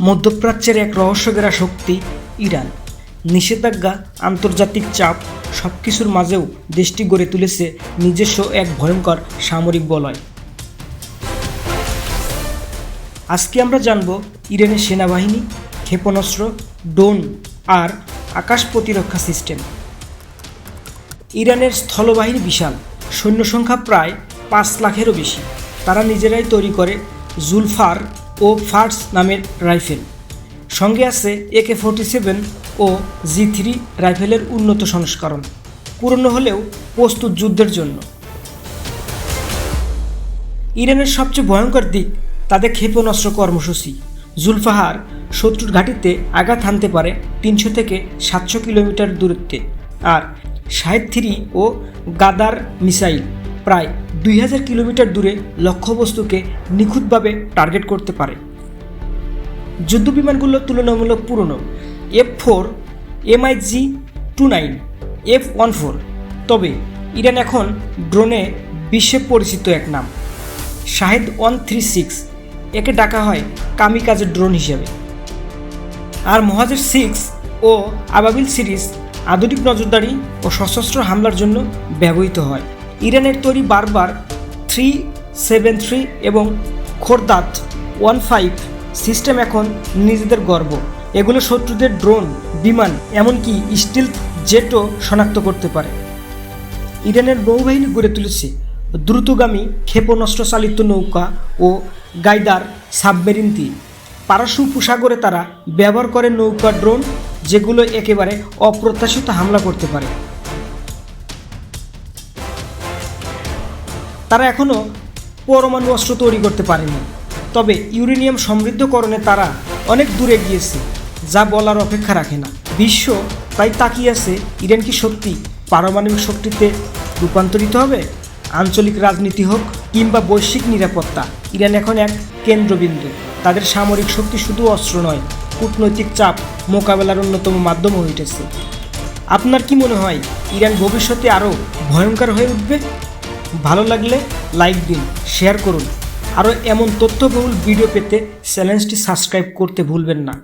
মধ্যপ্রাচ্যের এক রহস্যগেরা শক্তি, ইরান। নিষেধাজ্ঞা, আন্তর্জাতিক চাপ সব কিছুর মাঝেও দেশটি গড়ে তুলেছে নিজস্ব এক ভয়ঙ্কর সামরিক বলয়। আজকে আমরা জানব ইরানের সেনাবাহিনী, ক্ষেপণাস্ত্র, ড্রোন আর আকাশ প্রতিরক্ষা সিস্টেম। ইরানের স্থলবাহিনী বিশাল সৈন্য সংখ্যা প্রায় পাঁচ লাখেরও বেশি। তারা নিজেরাই তৈরি করে জুলফার ও ফার্স নামের রাইফেল। সঙ্গে আছে একে ফোর্টি সেভেন ও জি থ্রি রাইফেলের উন্নত সংস্করণ। পুরনো হলেও প্রস্তুত যুদ্ধের জন্য। ইরানের সবচেয়ে ভয়ঙ্কর দিক তাদের ক্ষেপণাস্ত্র কর্মসূচি। জুলফাহার শত্রুর ঘাঁটিতে আঘাত হানতে পারে তিনশো থেকে সাতশো কিলোমিটার দূরত্বে। আর সাহেব থ্রি ও গাদার মিসাইল প্রায় দুই হাজার কিলোমিটার দূরে লক্ষ্যবস্তুকে নিখুঁতভাবে টার্গেট করতে পারে। যুদ্ধবিমানগুলো তুলনামূলক পুরনো। F four MIG two nine, F one four. তবে ইরান এখন ড্রোনে বিশ্বে পরিচিত এক নাম, শাহেদ ওয়ান থ্রি সিক্স, একে ডাকা হয় কামিকাজের ড্রোন হিসেবে। আর মহাজের সিক্স ও আবাবিল সিরিজ আধুনিক নজরদারি ও সশস্ত্র হামলার জন্য ব্যবহৃত হয়। ইরানের তৈরি বারবার থ্রি সেভেন থ্রি এবং খোরদাত ওয়ান ফাইভ সিস্টেম এখন নিজেদের গর্ব। এগুলো শত্রুদের ড্রোন, বিমান, এমনকি স্টিল জেটও শনাক্ত করতে পারে। ইরানের নৌবাহিনী গড়ে তুলেছে দ্রুতগামী ক্ষেপণাস্ত্র চালিত নৌকা ও গাইদার সাবমেরিন দিয়ে পারস্য উপসাগরে তারা ব্যবহার করে নৌকা, ড্রোন, যেগুলো একেবারে অপ্রত্যাশিত হামলা করতে পারে। তারা এখনও পরমাণু অস্ত্র তৈরি করতে পারেনি। তবে ইউরেনিয়াম সমৃদ্ধকরণে তারা অনেক দূরে গিয়েছে, যা বলার অপেক্ষা রাখে না। বিশ্ব তাই তাকিয়ে আছে, ইরান কি সত্যি পারমাণবিক শক্তিতে রূপান্তরিত হবে? আঞ্চলিক রাজনীতি হোক কিংবা বৈশ্বিক নিরাপত্তা, ইরান এখন এক কেন্দ্রবিন্দু। তাদের সামরিক শক্তি শুধু অস্ত্র নয়, কূটনৈতিক চাপ মোকাবেলার অন্যতম মাধ্যম হয়ে উঠেছে আপনার কি মনে হয়, ইরান ভবিষ্যতে আরও ভয়ঙ্কর হয়ে উঠবে? ভালো লাগলে লাইক দিন শেয়ার করুন। আরও এমন তথ্যবহুল ভিডিও পেতে চ্যানেলটি সাবস্ক্রাইব করতে ভুলবেন না।